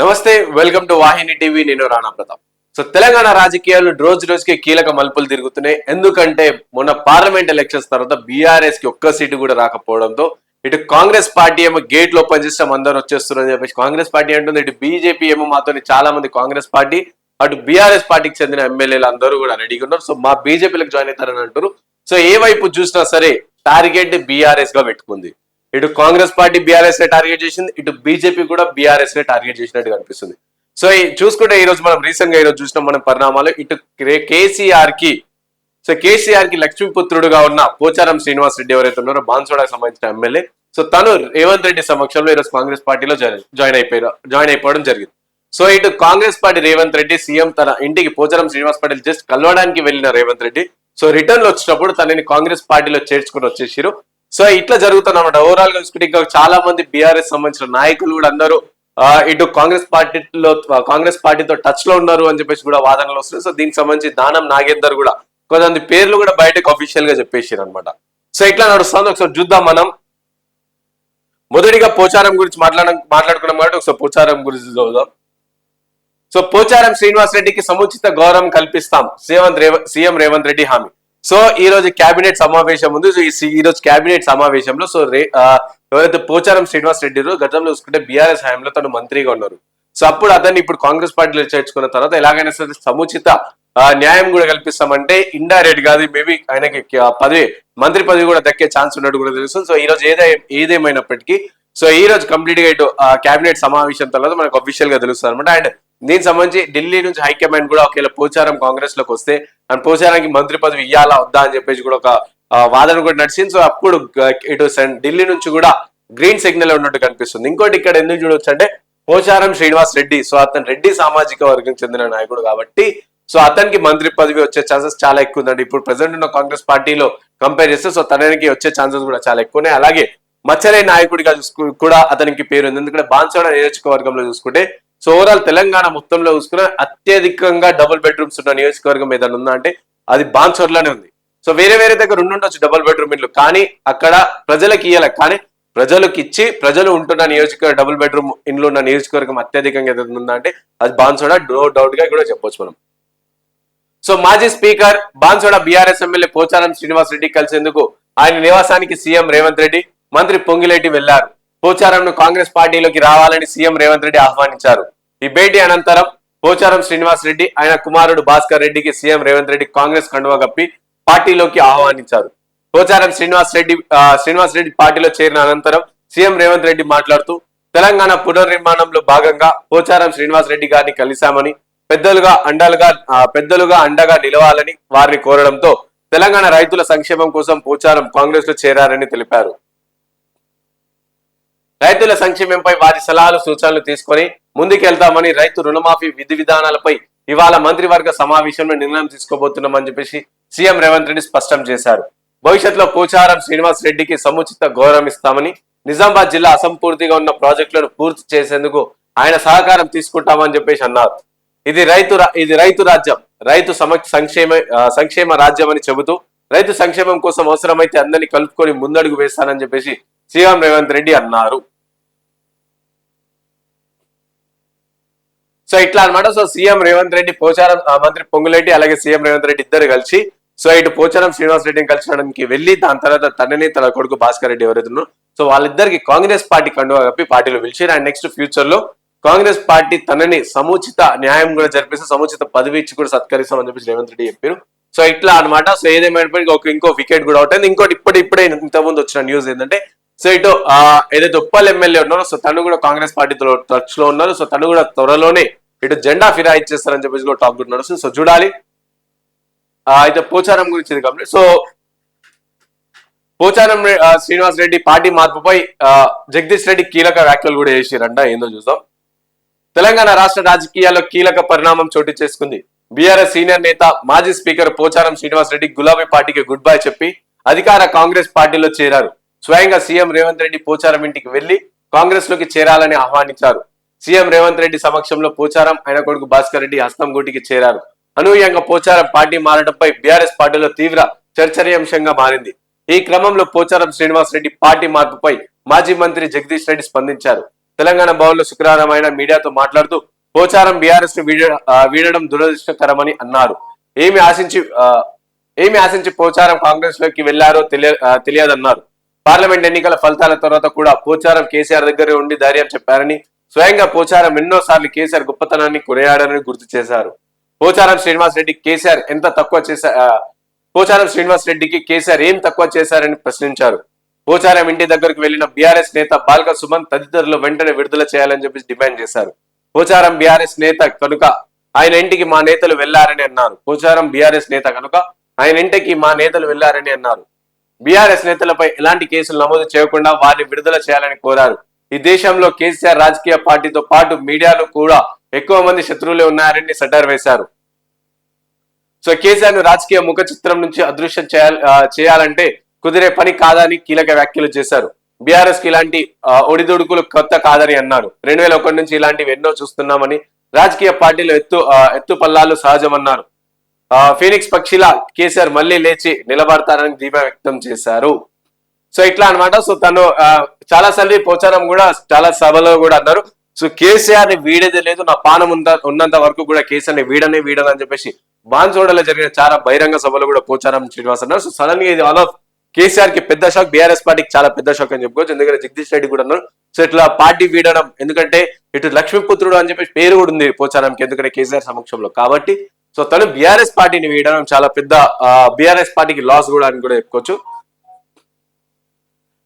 నమస్తే welcome to Vahini TV. నేను Rana Pratap. So Telangana రాజకీయాలు రోజు రోజుకి కీలక మలుపులు తిరుగుతున్నాయి. ఎందుకంటే మొన్న పార్లమెంట్ ఎలక్షన్స్ తర్వాత బీఆర్ఎస్కి ఒక్క సీటు కూడా రాకపోవడంతో ఇటు కాంగ్రెస్ పార్టీ ఏమో గేట్లు ఓపెన్ చేస్తాం అందరూ వచ్చేస్తున్నారని చెప్పేసి కాంగ్రెస్ పార్టీ అంటుంది. ఇటు బీజేపీ ఏమో మాతో చాలా మంది కాంగ్రెస్ పార్టీ అటు బీఆర్ఎస్ పార్టీకి చెందిన ఎమ్మెల్యేలు అందరూ కూడా రెడీగా ఉన్నారు. సో మా బీజేపీలకు జాయిన్ అవుతారని అంటారు సో ఏ వైపు చూసినా సరే టార్గెట్ బీఆర్ఎస్గా పెట్టుకుంది. ఇటు Congress party B R S నే టార్గెట్ చేసింది ఇటు బీజేపీ కూడా బీఆర్ఎస్ నే టార్గెట్ చేసినట్టు కనిపిస్తుంది. సో చూసుకుంటే ఈ రోజు మనం రీసెంట్గా ఈ రోజు చూసిన మన పరిణామాలు. ఇటు కేసీఆర్కి సో కేసీఆర్కి లక్ష్మీపుత్రుడుగా ఉన్న పోచారం శ్రీనివాస్ రెడ్డి ఎవరైతే ఉన్నారో బాన్సోడాకి సంబంధించిన ఎమ్మెల్యే. సో తను రేవంత్ రెడ్డి సమక్షంలో ఈరోజు కాంగ్రెస్ పార్టీలో జాయిన్ జాయిన్ అయిపోయారు జాయిన్ అయిపోవడం జరిగింది. సో ఇటు Congress party Revanth Reddy C M తన ఇంటికి పోచారం శ్రీనివాస్ పాటిల్ జస్ట్ కలవడానికి వెళ్ళిన రేవంత్ రెడ్డి. సో రిటర్న్లో వచ్చినప్పుడు తనని కాంగ్రెస్ పార్టీలో చేర్చుకుని వచ్చేసారు సో ఇట్లా జరుగుతున్నమాట ఓవరాల్గా చూసుకుంటే ఇంకా చాలా మంది బీఆర్ఎస్ సంబంధించిన నాయకులు కూడా అందరూ ఇటు కాంగ్రెస్ పార్టీలో కాంగ్రెస్ పార్టీతో టచ్లో ఉన్నారు అని చెప్పేసి కూడా వాదనలు వస్తున్నాయి. సో దీనికి సంబంధించి దానం నాగేందర్ కూడా కొంతమంది పేర్లు కూడా బయటకు అఫీషియల్గా చెప్పేసారు అనమాట సో ఇట్లా నడుస్తుంది. ఒకసారి చూద్దాం మనం. మొదటిగా పోచారం గురించి మాట్లాడడం మాట్లాడుకున్నాం కాబట్టి ఒకసారి పోచారం గురించి చూద్దాం. సో పోచారం శ్రీనివాస్ రెడ్డికి సముచిత గౌరవం కల్పిస్తాం. రేవంత్ రేవ- సీఎం రేవంత్ రెడ్డి హామీ. సో ఈ రోజు కేబినెట్ సమావేశం ఉంది. సో ఈ రోజు కేబినెట్ సమావేశంలో సో రే ఎవరైతే పోచారం శ్రీనివాస్ రెడ్డి గతంలో చూసుకుంటే బీఆర్ఎస్ హయాంలో తను మంత్రిగా ఉన్నారు. సో అప్పుడు అతన్ని ఇప్పుడు కాంగ్రెస్ పార్టీలో చేర్చుకున్న తర్వాత ఎలాగైనా సరే సముచిత న్యాయం కూడా కల్పిస్తామంటే ఇండైరెక్ట్ కాదు మేబీ ఆయనకి పదవి మంత్రి పదవి కూడా దక్కే ఛాన్స్ ఉన్నట్టు కూడా తెలుస్తుంది. సో ఈ రోజు ఏదే ఏదేమైనప్పటికీ సో ఈ రోజు కంప్లీట్గా ఇటు కేబినెట్ సమావేశం తర్వాత మనకు అఫీషియల్గా తెలుస్తుంది అనమాట అండ్ దీనికి సంబంధించి ఢిల్లీ నుంచి హైకమాండ్ కూడా ఒకవేళ పోచారం కాంగ్రెస్లోకి వస్తే అండ్ పోచారానికి మంత్రి పదవి ఇవ్వాలా వద్దా అని చెప్పేసి కూడా ఒక వాదన కూడా నడిచింది. సో అప్పుడు ఇటు ఢిల్లీ నుంచి కూడా గ్రీన్ సిగ్నల్ ఉన్నట్టు కనిపిస్తుంది. ఇంకోటి ఇక్కడ ఎందుకు చూడొచ్చు అంటే పోచారం శ్రీనివాస్ రెడ్డి సో అతను రెడ్డి సామాజిక వర్గం చెందిన నాయకుడు కాబట్టి సో అతనికి మంత్రి పదవి వచ్చే ఛాన్సెస్ చాలా ఎక్కువ ఉందండి ఇప్పుడు ప్రెసెంట్ ఉన్న కాంగ్రెస్ పార్టీలో కంపేర్ చేస్తే సో తనకి వచ్చే ఛాన్సెస్ కూడా చాలా ఎక్కువ ఉన్నాయి అలాగే మచ్చలే నాయకుడిగా చూసుకు కూడా అతనికి పేరు ఉంది ఎందుకంటే బాన్సోడ నియోజకవర్గంలో చూసుకుంటే సో ఓవరాల్ తెలంగాణ మొత్తంలో చూసుకున్న అత్యధికంగా డబుల్ బెడ్రూమ్స్ ఉన్న నియోజకవర్గం ఏదైనా ఉందా అంటే అది బాన్సోడ్లోనే ఉంది. సో వేరే వేరే దగ్గర ఉండుండొచ్చు డబుల్ బెడ్రూమ్ ఇల్లు. కానీ అక్కడ ప్రజలకు ఇయ్యాలి. కానీ ప్రజలకు ఇచ్చి ప్రజలు ఉంటున్న నియోజకవర్గ డబుల్ బెడ్రూమ్ ఇండ్లు ఉన్న నియోజకవర్గం అత్యధికంగా ఏదైనా ఉందా అంటే అది బాన్సోడ? నో డౌట్గా కూడా చెప్పొచ్చు మనం. సో మాజీ speaker Banswada B R S M L A Pocharam Srinivas Reddy కలిసేందుకు ఆయన నివాసానికి సీఎం రేవంత్ రెడ్డి మంత్రి పొంగిలేటి వెళ్ళారు పోచారంను కాంగ్రెస్ పార్టీలోకి రావాలని సీఎం రేవంత్ రెడ్డి ఆహ్వానించారు. ఈ భేటీ అనంతరం పోచారం శ్రీనివాస్ రెడ్డి ఆయన కుమారుడు భాస్కర్ రెడ్డికి సీఎం రేవంత్ రెడ్డి కాంగ్రెస్ కండువా కప్పి పార్టీలోకి ఆహ్వానించారు. పోచారం శ్రీనివాస్ రెడ్డి శ్రీనివాస్ రెడ్డి పార్టీలో చేరిన అనంతరం సీఎం రేవంత్ రెడ్డి మాట్లాడుతూ తెలంగాణ పునర్నిర్మాణంలో భాగంగా పోచారం శ్రీనివాస్ రెడ్డి గారిని కలిశామని పెద్దలుగా అండలుగా పెద్దలుగా అండగా నిలవాలని వారిని కోరడంతో తెలంగాణ రైతుల సంక్షేమం కోసం పోచారం కాంగ్రెస్లో చేరారని తెలిపారు. రైతుల సంక్షేమంపై వారి సలహాలు సూచనలు తీసుకొని ముందుకెళ్తామని రైతు రుణమాఫీ విధి విధానాలపై ఇవాళ మంత్రివర్గ సమావేశంలో నిర్ణయం తీసుకోబోతున్నామని చెప్పేసి సీఎం రేవంత్ రెడ్డి స్పష్టం చేశారు. భవిష్యత్తులో పోచారం శ్రీనివాస్ రెడ్డికి సముచిత గౌరవం ఇస్తామని నిజామాబాద్ జిల్లా అసంపూర్తిగా ఉన్న ప్రాజెక్టులను పూర్తి చేసేందుకు ఆయన సహకారం తీసుకుంటామని చెప్పేసి అన్నారు. ఇది రైతు ఇది రైతు రాజ్యం రైతు సమ సంక్షేమ సంక్షేమ రాజ్యం అని చెబుతూ రైతు సంక్షేమం కోసం అవసరమైతే అందరినీ కలుపుకొని ముందడుగు వేస్తానని చెప్పేసి సీఎం రేవంత్ రెడ్డి అన్నారు. సో ఇట్లా అన్నమాట. So C M Revanth Reddy Pocharam మంత్రి పొంగులేటి అలాగే సీఎం రేవంత్ రెడ్డి ఇద్దరు కలిసి సో ఇటు పోచారం శ్రీనివాస్ రెడ్డిని కలిసినడానికి వెళ్ళి దాని తర్వాత తనని తన కొడుకు భాస్కర్ రెడ్డి ఎవరైతే సో వాళ్ళిద్దరికి కాంగ్రెస్ పార్టీ కండువా కప్పి పార్టీలో పిలిచారు అండ్ నెక్స్ట్ ఫ్యూచర్లో కాంగ్రెస్ పార్టీ తనని సముచిత న్యాయం కూడా జరిపిస్తే సముచిత పదవి ఇచ్చి కూడా సత్కరిస్తామని చెప్పేసి రేవంత్ రెడ్డి చెప్పారు. సో ఇట్లా అన్నమాట. సో ఏదేమైనప్పటికీ ఒక ఇంకో వికెట్ కూడా అవుతుంది ఇంకోటి ఇప్పుడు ఇప్పుడే ఇంతకుముందు వచ్చిన న్యూస్ ఏంటంటే సో ఇటు ఆ, ఏదైతే ఉప్పల్ ఎమ్మెల్యే ఉన్నారో సో తను కూడా కాంగ్రెస్ పార్టీతో టచ్లో ఉన్నారు. సో తను కూడా త్వరలోనే ఇటు జెండా ఫిరా ఇచ్చేస్తారని చెప్పేసి కూడా టాక్ కూడా నడుస్తుంది. సో చూడాలి. అయితే పోచారం గురించి complete so Pocharam Srinivas Reddy party మార్పుపై జగదీష్ రెడ్డి కీలక వ్యాఖ్యలు కూడా చేసిరంట. ఏందో చూద్దాం. తెలంగాణ రాష్ట్ర రాజకీయాల్లో కీలక పరిణామం చోటు చేసుకుంది. బీఆర్ఎస్ సీనియర్ నేత మాజీ స్పీకర్ పోచారం శ్రీనివాస్ రెడ్డి గులాబీ పార్టీకి గుడ్ బై చెప్పి అధికార కాంగ్రెస్ పార్టీలో చేరారు. స్వయంగా సీఎం రేవంత్ రెడ్డి పోచారం ఇంటికి వెళ్ళి కాంగ్రెస్లోకి చేరాలని ఆహ్వానించారు. సీఎం రేవంత్ రెడ్డి సమక్షంలో పోచారం ఆయన కొడుకు భాస్కర్ రెడ్డి హస్తం గూటికి చేరారు. అనూహ్యంగా పోచారం పార్టీ మారడంపై బీఆర్ఎస్ పార్టీలో తీవ్ర చర్చనీయాంశంగా మారింది. ఈ క్రమంలో పోచారం శ్రీనివాస్ రెడ్డి పార్టీ మార్పుపై మాజీ మంత్రి జగదీష్ రెడ్డి స్పందించారు. తెలంగాణ భవన్లో శుక్రవారం ఆయన మీడియాతో మాట్లాడుతూ పోచారం బీఆర్ఎస్ను వీడ- వీడడం దురదృష్టకరమని అన్నారు. ఏమి ఆశించి ఏమి ఆశించి పోచారం కాంగ్రెస్లోకి వెళ్ళారో తెలియ తెలియదన్నారు. పార్లమెంట్ ఎన్నికల ఫలితాల తర్వాత కూడా పోచారం కేసీఆర్ దగ్గరే ఉండి ధైర్యం చెప్పారని స్వయంగా పోచారం ఎన్నో సార్లు కేసీఆర్ గొప్పతనాన్ని కొనియాడని గుర్తు చేశారు. పోచారం శ్రీనివాస్ రెడ్డి కేసీఆర్ ఎంత తక్కువ చేశా పోచారం శ్రీనివాస్ రెడ్డికి కేసీఆర్ ఏం తక్కువ చేశారని ప్రశ్నించారు. పోచారం ఇంటి దగ్గరకు వెళ్ళిన బీఆర్ఎస్ నేత బాల్క సుమన్ తదితరులు వెంటనే విడుదల చేయాలని చెప్పి డిమాండ్ చేశారు. పోచారం బీఆర్ఎస్ నేత కనుక ఆయన ఇంటికి మా నేతలు వెళ్ళారని అన్నారు. పోచారం బీఆర్ఎస్ నేత కనుక ఆయన ఇంటికి మా నేతలు వెళ్ళారని అన్నారు. బీఆర్ఎస్ నేతలపై ఎలాంటి కేసులు నమోదు చేయకుండా వారిని విడుదల చేయాలని కోరారు. ఈ దేశంలో కేసీఆర్ రాజకీయ పార్టీతో పాటు మీడియాలో కూడా ఎక్కువ మంది శత్రువులే ఉన్నారని సెటర్ వేశారు. సో కేసీఆర్ను రాజకీయ ముఖ చిత్రం నుంచి అదృశ్యం చేయాలి చేయాలంటే కుదిరే పని కాదని కీలక వ్యాఖ్యలు చేశారు. బీఆర్ఎస్కి ఇలాంటి ఒడిదుడుకులు కొత్త కాదని అన్నారు. రెండు వేల ఒకటి నుంచి ఇలాంటివి ఎన్నో చూస్తున్నామని రాజకీయ పార్టీలు ఎత్తు ఎత్తు పల్లాలు సహజమన్నారు. ఫీనిక్స్ పక్షిలా కేసీఆర్ మళ్ళీ లేచి నిలబడతారని ధీమా వ్యక్తం చేశారు. సో ఇట్లా అన్నమాట. సో తను చాలా సార్లు పోచారం కూడా చాలా సభలో కూడా అన్నారు. సో కేసీఆర్ని వీడేది లేదు నా పానం ఉన్నంత వరకు కూడా కేసీఆర్ని వీడనే వీడదని చెప్పేసి బాన్సోడలో జరిగిన చాలా బహిరంగ సభలో కూడా పోచారం శ్రీనివాస్ అన్నారు. సో సడన్గా ఇది ఆల్ ఆఫ్ కేసీఆర్కి పెద్ద షాక్ బీఆర్ఎస్ పార్టీకి చాలా పెద్ద షాక్ అని చెప్పుకోవచ్చు. ఎందుకంటే జగదీష్ రెడ్డి కూడా అన్నారు. సో ఇట్లా పార్టీ వీడడం ఎందుకంటే ఇటు లక్ష్మీపుత్రుడు అని చెప్పేసి పేరు కూడా ఉంది పోచారంకి ఎందుకంటే కేసీఆర్ సమక్షంలో. కాబట్టి సో తను బీఆర్ఎస్ పార్టీని వీడడం చాలా పెద్ద బీఆర్ఎస్ పార్టీకి లాస్ కూడా అని కూడా చెప్పుకోవచ్చు.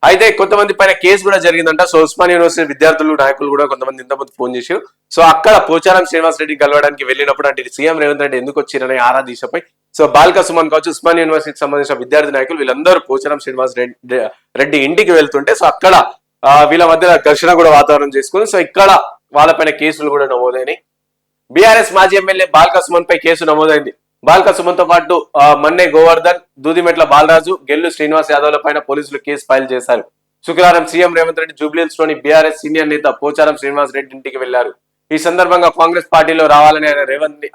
అయితే కొంతమంది పైన కేసు కూడా జరిగిందంట. సో ఉస్మాన్ యూనివర్సిటీ విద్యార్థులు నాయకులు కూడా కొంతమంది ఇంతమంది ఫోన్ చేశారు. సో అక్కడ పోచారం శ్రీనివాస్ రెడ్డి కలవడానికి వెళ్ళినప్పుడు అంటే సీఎం రేవంత్ రెడ్డి ఎందుకు వచ్చిరని ఆరా దిశపై సో బాల్క సుమన్ కావచ్చు ఉస్మాన్ యూనివర్సిటీకి సంబంధించిన విద్యార్థి నాయకులు వీళ్ళందరూ పోచారం శ్రీనివాస్ రెడ్డి రెడ్డి ఇంటికి వెళ్తుంటే సో అక్కడ వీళ్ళ మధ్య ఘర్షణ కూడా వాతావరణం చేసుకుని సో ఇక్కడ వాళ్ళపైన కేసులు కూడా నమోదైనాయి. బీఆర్ఎస్ మాజీ M L A Balka Suman pi case నమోదైంది. బాల్క సుమన్తో పాటు మన్నే గోవర్ధన్ దూదిమెట్ల బాలరాజు గెల్లు శ్రీనివాస్ యాదవ్ల పైన పోలీసులు కేసు ఫైల్ చేశారు. శుక్రవారం సీఎం రేవంత్ రెడ్డి జూబ్లీహిల్స్లోని బీఆర్ఎస్ సీనియర్ నేత పోచారం శ్రీనివాస్ రెడ్డి ఇంటికి వెళ్ళారు ఈ సందర్భంగా కాంగ్రెస్ పార్టీలో రావాలని ఆయన రేవంత్ని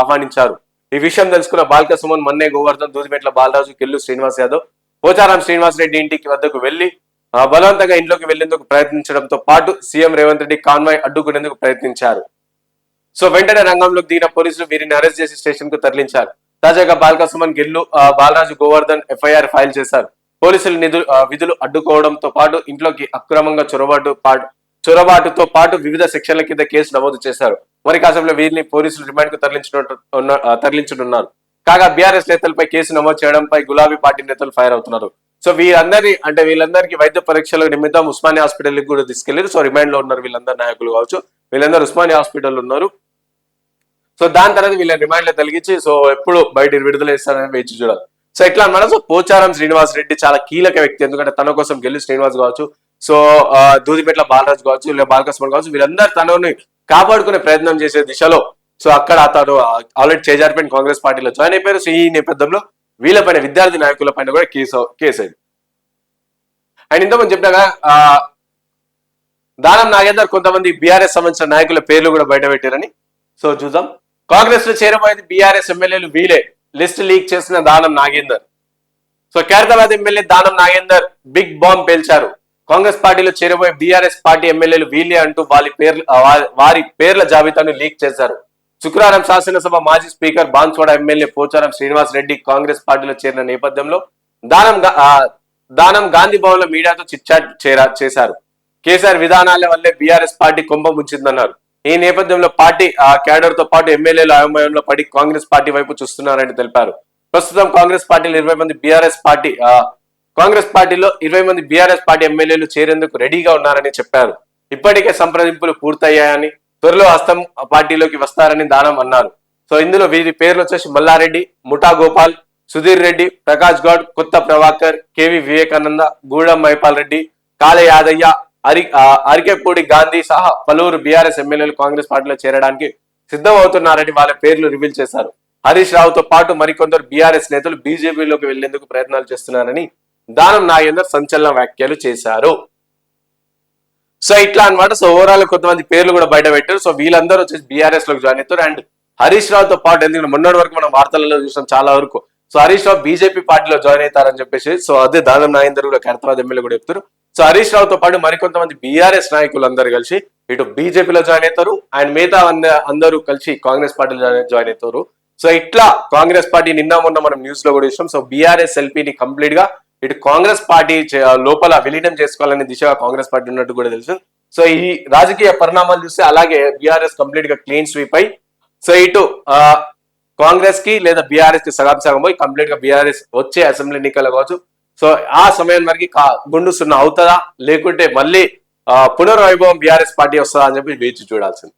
ఆహ్వానించారు. ఈ విషయం తెలుసుకున్న బాల్క సుమన్ మన్నే గోవర్ధన్ దూదిమెట్ల బాలరాజు గెల్లు శ్రీనివాస్ యాదవ్ పోచారం శ్రీనివాస్ రెడ్డి ఇంటికి వద్దకు వెళ్ళి బలవంతంగా ఇంట్లోకి వెళ్ళేందుకు ప్రయత్నించడంతో పాటు సీఎం రేవంత్ రెడ్డి కాన్వాయ్ అడ్డుకునేందుకు ప్రయత్నించారు. సో వెంటనే రంగంలోకి దిగిన పోలీసులు వీరిని అరెస్ట్ చేసి స్టేషన్కు తరలించారు. తాజాగా బాల్క సుమన్ గిల్లు బాలరాజు గోవర్ధన్ ఎఫ్ఐఆర్ ఫైల్ చేశారు. పోలీసులు నిధులు విధులు అడ్డుకోవడంతో పాటు ఇంట్లోకి అక్రమంగా చొరబాటు పాటు చొరబాటుతో పాటు వివిధ సెక్షన్ల కింద కేసు నమోదు చేశారు. మరి కాసేపులో వీరిని పోలీసులు రిమాండ్కు తరలించినట్టు తరలించనున్నారు. కాగా బీఆర్ఎస్ నేతలపై కేసు నమోదు చేయడంపై గులాబీ పార్టీ నేతలు ఫైర్ అవుతున్నారు. సో వీరందరి అంటే వీళ్ళందరికీ వైద్య పరీక్షల నిమిత్తం ఉస్మానియా హాస్పిటల్కి కూడా తీసుకెళ్ళారు సో రిమాండ్లో ఉన్నారు వీళ్ళందరూ నాయకులు కావచ్చు. వీళ్ళందరూ ఉస్మానియా హాస్పిటల్ ఉన్నారు. సో దాని తర్వాత వీళ్ళ రిమాండ్లో తొలగించి సో ఎప్పుడు బయట విడుదల చేస్తారని వేచి చూడాలి. సో ఎట్లా అనమాట. సో పోచారం శ్రీనివాస్ రెడ్డి చాలా కీలక వ్యక్తి. ఎందుకంటే తన కోసం గెల్లి శ్రీనివాస్ కావచ్చు సో దూదిపేట్ల బాలరాజు కావచ్చు లేదా బాలకృష్ణ కావచ్చు వీళ్ళందరూ తనని కాపాడుకునే ప్రయత్నం చేసే దిశలో సో అక్కడ అతను ఆల్రెడీ చేజారిపోయిన కాంగ్రెస్ పార్టీలో జాయిన్ అయిపోయారు. సో ఈ నేపథ్యంలో వీళ్ళపైన విద్యార్థి నాయకుల పైన కూడా కేసు కేసు అయింది. అండ్ ఇంతకుముందు చెప్పినాగా దానం నాగేందర్ కొంతమంది బీఆర్ఎస్ సంబంధించిన నాయకుల పేర్లు కూడా బయట పెట్టారని. సో చూద్దాం. కాంగ్రెస్లో చేరబోయేది బీఆర్ఎస్ ఎమ్మెల్యేలు వీలే లిస్ట్ లీక్ చేసిన Danam Nagender. So Khairatabad MLA Danam Nagender big bomb పేల్చారు. Congress పార్టీలో చేరబోయే బీఆర్ఎస్ పార్టీ ఎమ్మెల్యేలు వీలే అంటూ వారి పేర్లు వారి పేర్ల జాబితాను లీక్ చేశారు. శుక్రవారం శాసనసభ మాజీ speaker Banswada M L A Pocharam Srinivas Reddy Congress పార్టీలో చేరిన నేపథ్యంలో దానం దానం గాంధీ భవన్లో మీడియాతో చిట్చాట్ చేశారు. కేసీఆర్ విధానాల వల్లే బీఆర్ఎస్ పార్టీ కుంభం ఉంచిందన్నారు ఈ నేపథ్యంలో పార్టీ ఆ క్యాడర్తో పాటు ఎమ్మెల్యేల అయోమయంలో పడి కాంగ్రెస్ పార్టీ వైపు చూస్తున్నారని తెలిపారు. ప్రస్తుతం కాంగ్రెస్ పార్టీలో ఇరవై మంది బీఆర్ఎస్ పార్టీ కాంగ్రెస్ పార్టీలో ఇరవై మంది బీఆర్ఎస్ పార్టీ ఎమ్మెల్యేలు చేరేందుకు రెడీగా ఉన్నారని చెప్పారు. ఇప్పటికే సంప్రదింపులు పూర్తయ్యాయని త్వరలో హస్తం పార్టీలోకి వస్తారని దానం అన్నారు. సో ఇందులో వీరి పేర్లు వచ్చేసి మల్లారెడ్డి ముఠా గోపాల్ సుధీర్ రెడ్డి ప్రకాష్ గౌడ్ కొత్త ప్రభాకర్ కేవి వివేకానంద గూడెం మైపాల్ రెడ్డి కాళ యాదయ్య అరి అరికెపూడి గాంధీ సహా పలువురు బీఆర్ఎస్ ఎమ్మెల్యేలు కాంగ్రెస్ పార్టీలో చేరడానికి సిద్ధం అవుతున్నారని వాళ్ళ పేర్లు రివీల్ చేశారు. హరీష్ రావుతో పాటు మరికొందరు బీఆర్ఎస్ నేతలు బీజేపీలోకి వెళ్ళేందుకు ప్రయత్నాలు చేస్తున్నారని దానం నాగేందర్ సంచలన వ్యాఖ్యలు చేశారు. సో ఇట్లా అన్నమాట. సో ఓవరాల్ కొంతమంది పేర్లు కూడా బయట పెట్టారు. సో వీళ్ళందరూ వచ్చేసి బీఆర్ఎస్లోకి జాయిన్ అవుతారు. అండ్ హరీష్ రావుతో పాటు ఎందుకంటే మొన్నటి వరకు మనం వార్తలలో చూసాం చాలా వరకు. So Harish Rao B J P పార్టీలో జాయిన్ అవుతారని చెప్పేసి సో అదే దానం నాగేందర్ కూడా ఖైరతాబాద్ ఎమ్మెల్యే కూడా చెప్తారు. సో హరీష్ రావుతో పాటు మరికొంతమంది బీఆర్ఎస్ నాయకులు అందరు కలిసి ఇటు బీజేపీలో జాయిన్ అవుతారు. అండ్ మిగతా అందరూ కలిసి కాంగ్రెస్ పార్టీలో జాయిన్- జాయిన్ అవుతారు. సో ఇట్లా కాంగ్రెస్ పార్టీ నిన్న మొన్న మనం న్యూస్లో కూడా ఇష్టం సో బీఆర్ఎస్ ఎల్పీని కంప్లీట్గా ఇటు కాంగ్రెస్ పార్టీ చే- లోపల విలీనం చేసుకోవాలనే దిశగా కాంగ్రెస్ పార్టీ ఉన్నట్టు కూడా తెలుసు. సో ఈ రాజకీయ పరిణామాలు చూస్తే అలాగే బీఆర్ఎస్ కంప్లీట్గా క్లీన్ స్వీప్ అయి సో ఇటు కాంగ్రెస్కి లేదా బీఆర్ఎస్కి సగం సగం పోయి కంప్లీట్గా బీఆర్ఎస్ వచ్చే అసెంబ్లీ ఎన్నికలు కావచ్చు. సో ఆ సమయం వరకు గుండు సున్నా అవుతుందా? లేకుంటే మళ్ళీ పునర్వైభవం బీఆర్ఎస్ పార్టీ వస్తుందా అని చెప్పి వేచి చూడాల్సింది.